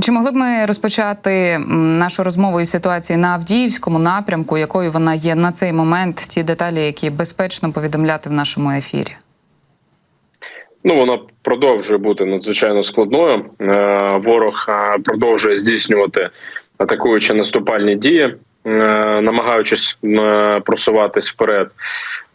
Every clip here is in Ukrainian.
Чи могли б ми розпочати нашу розмову із ситуації на Авдіївському напрямку, якою вона є на цей момент? Ті деталі, які безпечно повідомляти в нашому ефірі? Ну, вона продовжує бути надзвичайно складною. Е, Ворог е, продовжує здійснювати атакуючи наступальні дії, намагаючись е, просуватись вперед.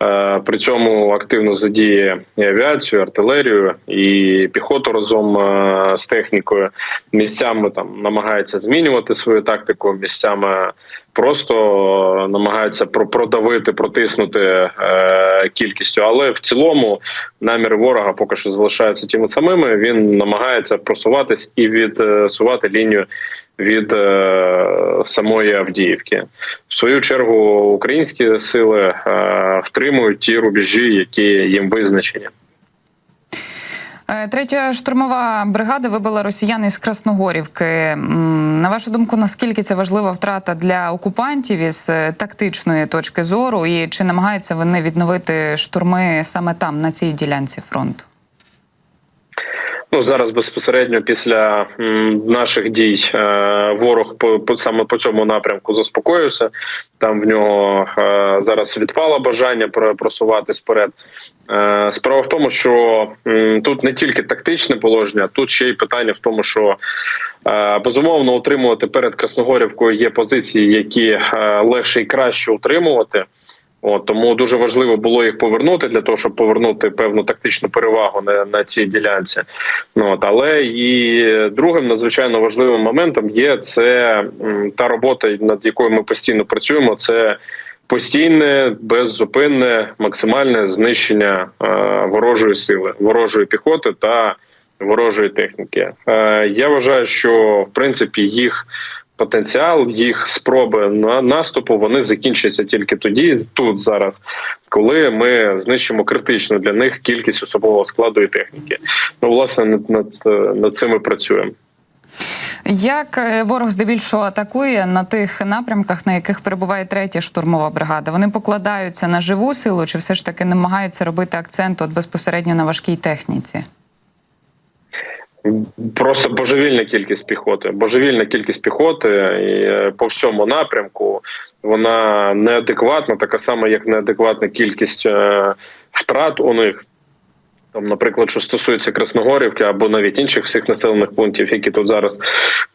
Е, При цьому активно задіє і авіацію, артилерію і піхоту разом е, з технікою. Місцями там намагається змінювати свою тактику, місцями просто намагаються продавити, протиснути е, кількістю. Але в цілому наміри ворога поки що залишаються тими самими. Він намагається просуватись і відсувати лінію від е, самої Авдіївки. В свою чергу українські сили е, втримують ті рубежі, які їм визначені. Е, Третя штурмова бригада вибила росіян із Красногорівки. На вашу думку, наскільки це важлива втрата для окупантів із тактичної точки зору, і чи намагаються вони відновити штурми саме там, на цій ділянці фронту? Ну зараз безпосередньо після наших дій е, ворог по, саме по цьому напрямку заспокоївся. Там в нього е, зараз відпало бажання про- просуватись вперед. Е, справа в тому, що тут не тільки тактичне положення, тут ще й питання в тому, що безумовно утримувати перед Красногорівкою є позиції, які легше і краще утримувати. От, тому дуже важливо було їх повернути для того, щоб повернути певну тактичну перевагу на, на цій ділянці. Ну, от, але і другим надзвичайно важливим моментом є це та робота, над якою ми постійно працюємо. Це постійне, беззупинне, максимальне знищення е, ворожої сили, ворожої піхоти та ворожої техніки. Е, я вважаю, що в принципі їх потенціал, їх спроби на наступу вони закінчаться тільки тоді, тут зараз, коли ми знищимо критичну для них кількість особового складу і техніки. Ну, власне, над, над, над цим ми працюємо. Як е, ворог здебільшого атакує на тих напрямках, на яких перебуває третя штурмова бригада? Вони покладаються на живу силу, чи все ж таки намагаються робити акцент от безпосередньо на важкій техніці? Просто божевільна кількість піхоти. Божевільна кількість піхоти і е, по всьому напрямку вона неадекватна, така сама, як неадекватна кількість е, втрат у них. Там, наприклад, що стосується Красногорівки або навіть інших всіх населених пунктів, які тут зараз,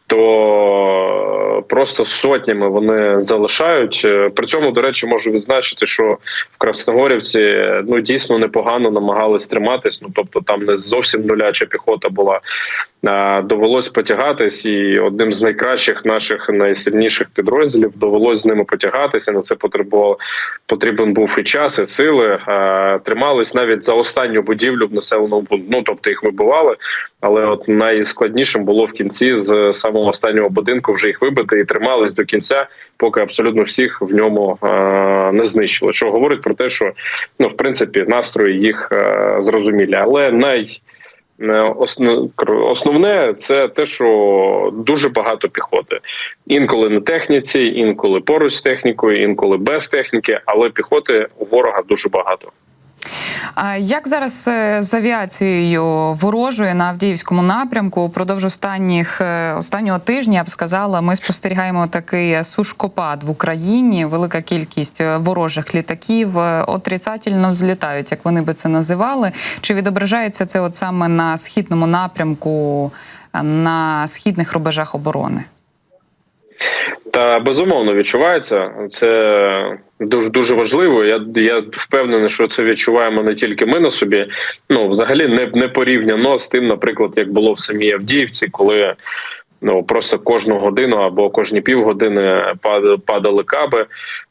то просто сотнями вони залишають. Е, При цьому, до речі, можу відзначити, що в Красногорівці ну дійсно непогано намагались триматись. Ну тобто, там не зовсім нуляча піхота була. Довелось потягатись, і одним з найкращих наших найсильніших підрозділів довелось з ними потягатися. На це потребував потрібен був і час, і сили. Тримались навіть за останню будівлю в населеному пункті. Ну тобто їх вибивали, але от найскладнішим було в кінці з самого останнього будинку вже їх вибити і тримались до кінця, поки абсолютно всіх в ньому не знищили. Що говорить про те, що ну в принципі настрої їх зрозумілі, але най Основне це те, що дуже багато піхоти. Інколи на техніці, інколи поруч з технікою, інколи без техніки, але піхоти у ворога дуже багато. Як зараз е, з авіацією ворожою на Авдіївському напрямку упродовж останніх е, останнього тижня я б сказала, ми спостерігаємо такий сушкопад в Україні. Велика кількість е, ворожих літаків е, отрицательно взлітають, як вони би це називали. Чи відображається це от саме на східному напрямку, е, на східних рубежах оборони? Та безумовно відчувається. Це дуже дуже важливо. Я я впевнений, що це відчуваємо не тільки ми на собі. Ну взагалі не, не порівняно з тим, наприклад, як було в самій Авдіївці, коли ну просто кожну годину або кожні півгодини падали каби.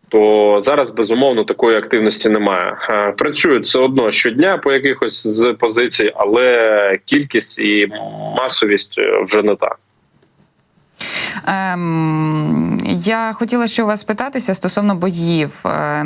То зараз безумовно такої активності немає. Е, Працюють все одно щодня по якихось з позицій, але кількість і масовість вже не та. Ем, Я хотіла ще у вас питатися стосовно боїв Е,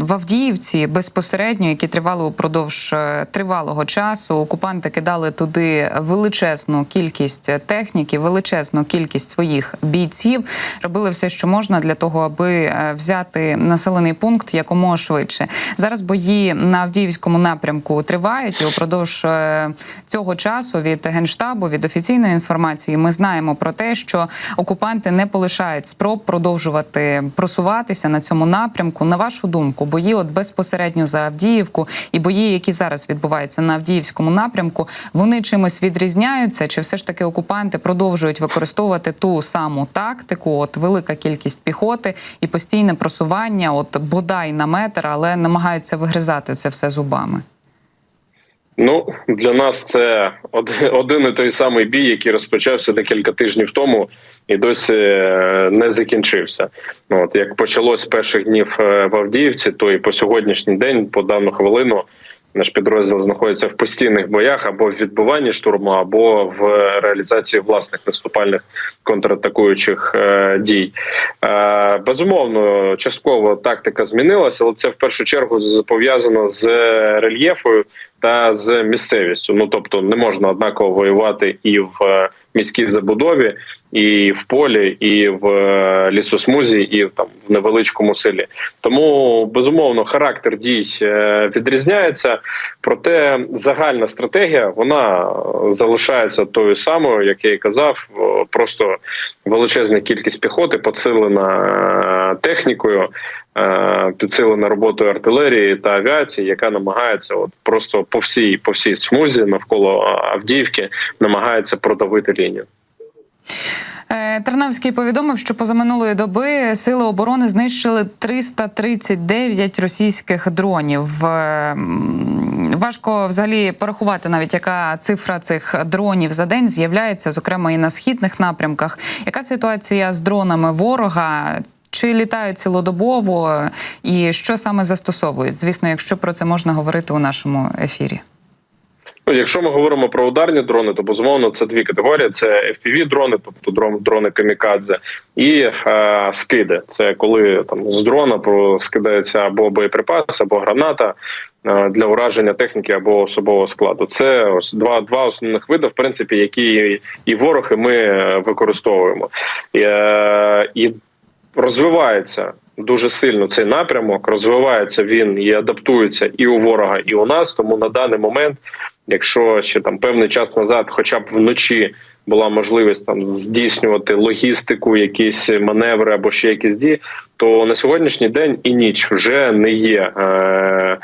в Авдіївці безпосередньо, які тривали упродовж е, тривалого часу. Окупанти кидали туди величезну кількість техніки, величезну кількість своїх бійців. Робили все, що можна для того, аби е, взяти населений пункт якомога швидше. Зараз бої на Авдіївському напрямку тривають і упродовж е, цього часу від генштабу, від офіційної інформації, ми знаємо про те, що окупанти не полишають спроб продовжувати просуватися на цьому напрямку. На вашу думку, бої от безпосередньо за Авдіївку і бої, які зараз відбуваються на Авдіївському напрямку, вони чимось відрізняються? Чи все ж таки окупанти продовжують використовувати ту саму тактику? От велика кількість піхоти і постійне просування, от бодай на метр, але намагаються вигризати це все зубами. Ну для нас це один, і той самий бій, який розпочався декілька тижнів тому, і досі е, не закінчився. Ну, От як почалось з перших днів е, в Авдіївці, то і по сьогоднішній день, по дану хвилину, наш підрозділ знаходиться в постійних боях або в відбуванні штурму, або в реалізації власних наступальних контратакуючих е, дій. Е, безумовно, частково тактика змінилася, але це в першу чергу пов'язано з рельєфою та з місцевістю. Ну тобто не можна однаково воювати і в е, міській забудові, і в полі, і в е, лісосмузі, і там в невеличкому селі. Тому безумовно характер дій е, відрізняється. Проте загальна стратегія вона залишається тою самою, як я і казав. Просто величезна кількість піхоти посилена е, технікою. Підсилена роботою артилерії та авіації, яка намагається от просто по всій по всій смузі навколо Авдіївки намагається продавити лінію. Е, Тернавський повідомив, що позаминулої доби сили оборони знищили 339 російських дронів. Е, Важко взагалі порахувати навіть яка цифра цих дронів за день з'являється, зокрема і на східних напрямках. Яка ситуація з дронами ворога? Чи літають цілодобово, і що саме застосовують? Звісно, якщо про це можна говорити у нашому ефірі. Ну, якщо ми говоримо про ударні дрони, то безумовно це дві категорії: це fpv дрони, тобто дрони камікадзе, і е, скиди. Це коли там з дрона скидається або боєприпас, або граната е, для ураження техніки або особового складу. Це ось два, два основних види, в принципі, які і ворог, і ми е, використовуємо. І, е, і розвивається дуже сильно цей напрямок. Розвивається він і адаптується і у ворога, і у нас. Тому на даний момент, якщо ще там певний час назад, хоча б вночі. Була можливість там здійснювати логістику, якісь маневри або ще якісь дії, то на сьогоднішній день і ніч вже не є е,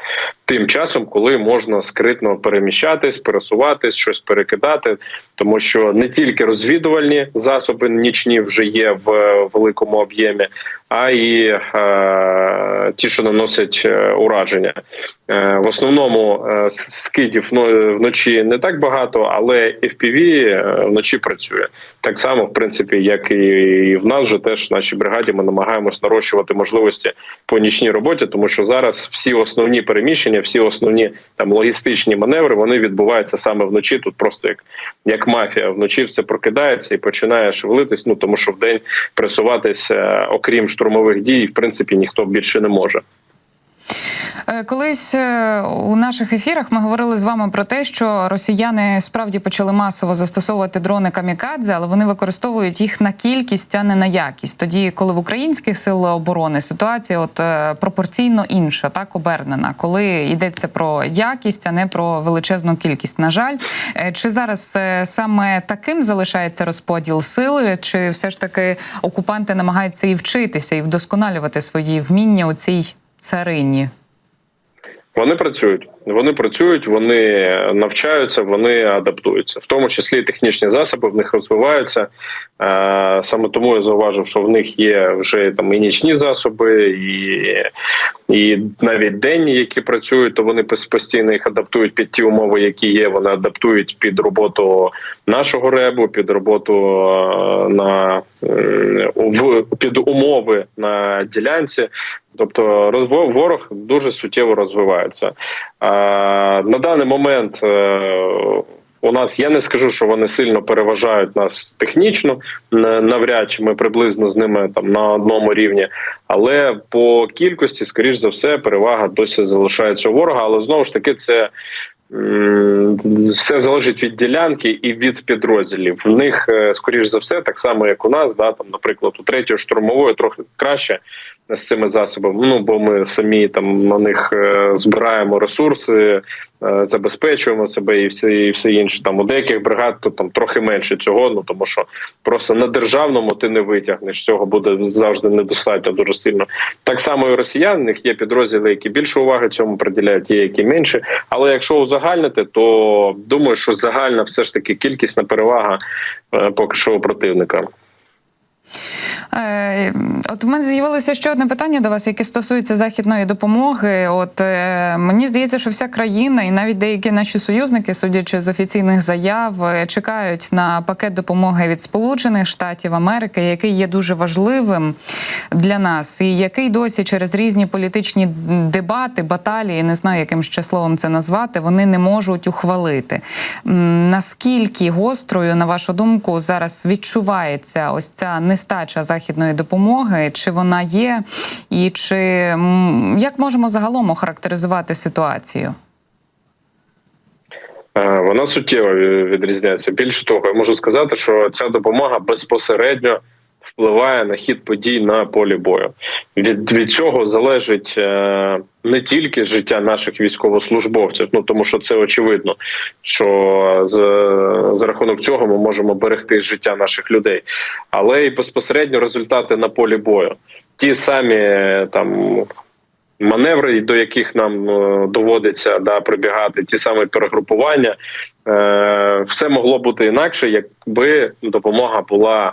тим часом, коли можна скритно переміщатись, пересуватись, щось перекидати, тому що не тільки розвідувальні засоби нічні вже є в великому об'ємі, а і е, ті, що наносять е, ураження. Е, в основному е, скидів ну, вночі не так багато, але FPV е, вночі працює так само, в принципі, як і в нас вже теж в нашій бригаді. Ми намагаємось нарощувати можливості по нічній роботі, тому що зараз всі основні переміщення, всі основні там логістичні маневри вони відбуваються саме вночі. Тут просто як, як мафія вночі все прокидається і починає шевелитись. Ну тому що в день пресуватися, окрім штурмових дій, в принципі, ніхто більше не може. Е, Колись е, у наших ефірах ми говорили з вами про те, що росіяни справді почали масово застосовувати дрони камікадзе, але вони використовують їх на кількість, а не на якість. Тоді, коли в українських сил оборони ситуація от е, пропорційно інша, так обернена, коли йдеться про якість, а не про величезну кількість. На жаль, чи зараз саме таким залишається розподіл сил, чи все ж таки окупанти намагаються і вчитися, і вдосконалювати свої вміння у цій царині? Вони працюють, вони працюють, вони навчаються, вони адаптуються, в тому числі технічні засоби в них розвиваються. Е, Саме тому я зауважив, що в них є вже там і нічні засоби, і, і навіть денні, які працюють, то вони постійно їх адаптують під ті умови, які є. Вони адаптують під роботу нашого ребу, під роботу е, на е, в під умови на ділянці. Тобто ворог дуже суттєво розвивається. А, на даний момент е, у нас я не скажу, що вони сильно переважають нас технічно, навряд чи ми приблизно з ними там на одному рівні. Але по кількості, скоріш за все, перевага досі залишається у ворога. Але знову ж таки, це все залежить від ділянки і від підрозділів. В них, е, скоріш за все, так само як у нас, да, там, наприклад, у третьої штурмової трохи краще з цими засобами. Ну бо ми самі там на них е, збираємо ресурси, е, забезпечуємо себе і все, і все інше. Там у деяких бригад то там трохи менше цього. Ну тому що просто на державному ти не витягнеш. Цього буде завжди недостатньо дуже сильно. Так само і у росіян в них є підрозділи, які більше уваги цьому приділяють, є які менше. Але якщо узагальнити, то думаю, що загальна все ж таки кількісна перевага е, поки що у противника. Е, От в мене з'явилося ще одне питання до вас, яке стосується західної допомоги. От е, мені здається, що вся країна і навіть деякі наші союзники, судячи з офіційних заяв, е, чекають на пакет допомоги від Сполучених Штатів Америки, який є дуже важливим для нас, і який досі через різні політичні дебати, баталії, не знаю, яким ще словом це назвати, вони не можуть ухвалити. Наскільки гострою, на вашу думку, зараз відчувається ось ця нестача західної допомоги? Чи вона є, і чи як можемо загалом охарактеризувати ситуацію? Е, Вона суттєво відрізняється. Більше того, я можу сказати, що ця допомога безпосередньо впливає на хід подій на полі бою. Від, від цього залежить е, не тільки життя наших військовослужбовців, ну тому що це очевидно, що з, за рахунок цього ми можемо берегти життя наших людей, але і безпосередньо результати на полі бою. Ті самі там маневри, до яких нам е, доводиться да, прибігати, ті самі перегрупування, е, все могло бути інакше, якби допомога була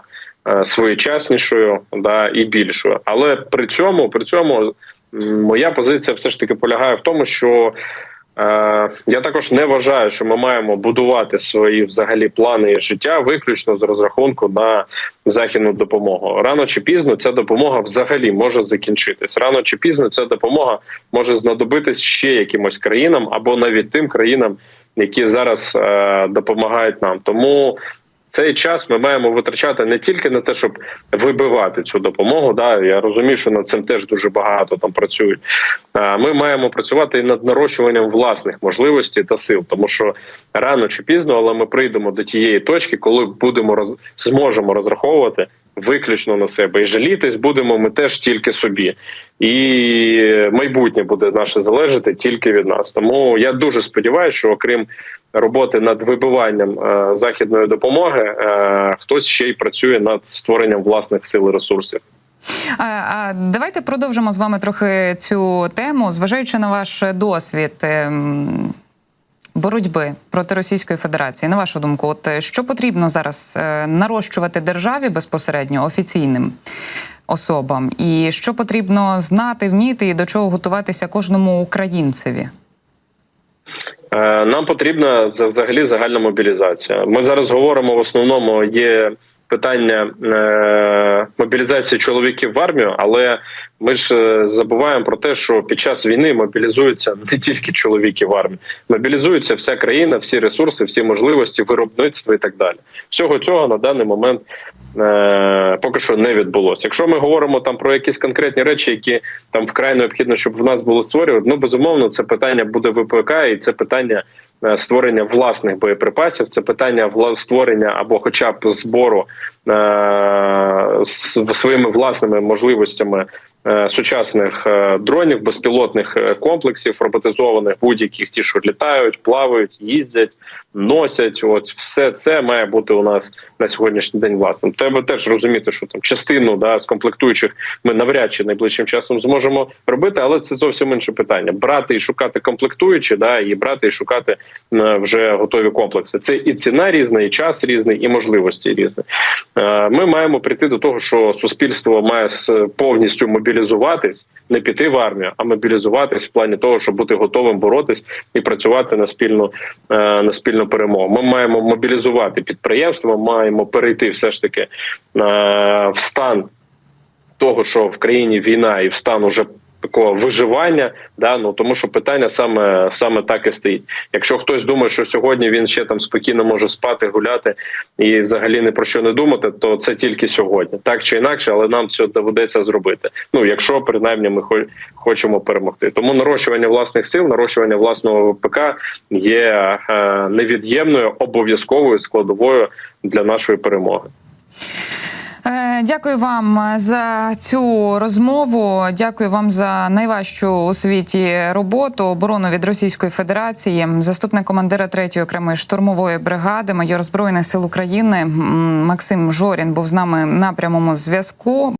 своєчаснішою да, і більшою. Але при цьому, при цьому моя позиція все ж таки полягає в тому, що Е, Я також не вважаю, що ми маємо будувати свої взагалі плани і життя виключно з розрахунку на західну допомогу. Рано чи пізно ця допомога взагалі може закінчитись. Рано чи пізно ця допомога може знадобитись ще якимось країнам або навіть тим країнам, які зараз е, допомагають нам. Тому цей час ми маємо витрачати не тільки на те, щоб вибивати цю допомогу. Да, я розумію, що над цим теж дуже багато там працюють. Ми маємо працювати і над нарощуванням власних можливостей та сил, тому що рано чи пізно, але ми прийдемо до тієї точки, коли будемо роз зможемо розраховувати виключно на себе і жалітись будемо ми теж тільки собі, і майбутнє буде наше залежати тільки від нас. Тому я дуже сподіваюся, що окрім роботи над вибиванням е, західної допомоги, е, хтось ще й працює над створенням власних сил і ресурсів. А, давайте продовжимо з вами трохи цю тему, зважаючи на ваш досвід. Боротьби проти Російської Федерації, на вашу думку, от е, що потрібно зараз е, нарощувати державі безпосередньо офіційним особам, і що потрібно знати, вміти і до чого готуватися кожному українцеві? Е, Нам потрібна за- взагалі загальна мобілізація. Ми зараз говоримо в основному є питання мобілізації чоловіків в армію, але ми ж е, забуваємо про те, що під час війни мобілізуються не тільки чоловіки в армії, мобілізується вся країна, всі ресурси, всі можливості, виробництва і так далі. Всього цього на даний момент е, поки що не відбулося. Якщо ми говоримо там про якісь конкретні речі, які там вкрай необхідно, щоб в нас було створювати, ну безумовно, це питання буде ВПК, і це питання. е, Створення власних боєприпасів це питання створення або, хоча б збору е- своїми власними можливостями сучасних е, дронів, безпілотних е, комплексів, роботизованих будь-яких ті, що літають, плавають, їздять, носять. От все це має бути у нас на сьогоднішній день власним. Треба теж розуміти, що там частину да з комплектуючих ми навряд чи найближчим часом зможемо робити, але це зовсім інше питання: брати і шукати комплектуючі, да і брати і шукати е, вже готові комплекси. Це і ціна різна, і час різний, і можливості різні. Е, Ми маємо прийти до того, що суспільство має повністю мобілізуватись, не піти в армію, а мобілізуватись в плані того, щоб бути готовим боротись і працювати на спільну е, на спільну перемогу. Ми маємо мобілізувати підприємства, маємо перейти все ж таки е, в стан того, що в країні війна, і в стан уже такого виживання. Да, ну тому що питання саме саме так і стоїть. Якщо хтось думає, що сьогодні він ще там спокійно може спати, гуляти і взагалі не про що не думати, то це тільки сьогодні, так чи інакше, але нам це доведеться зробити. Ну якщо принаймні ми хо- хочемо перемогти. Тому нарощування власних сил, нарощування власного ВПК є е, невід'ємною обов'язковою складовою для нашої перемоги. Е, Дякую вам за цю розмову. Дякую вам за найважчу у світі роботу оборону від Російської Федерації. Заступник командира 3-ї окремої штурмової бригади, майор збройних сил України Максим Жорін був з нами на прямому зв'язку.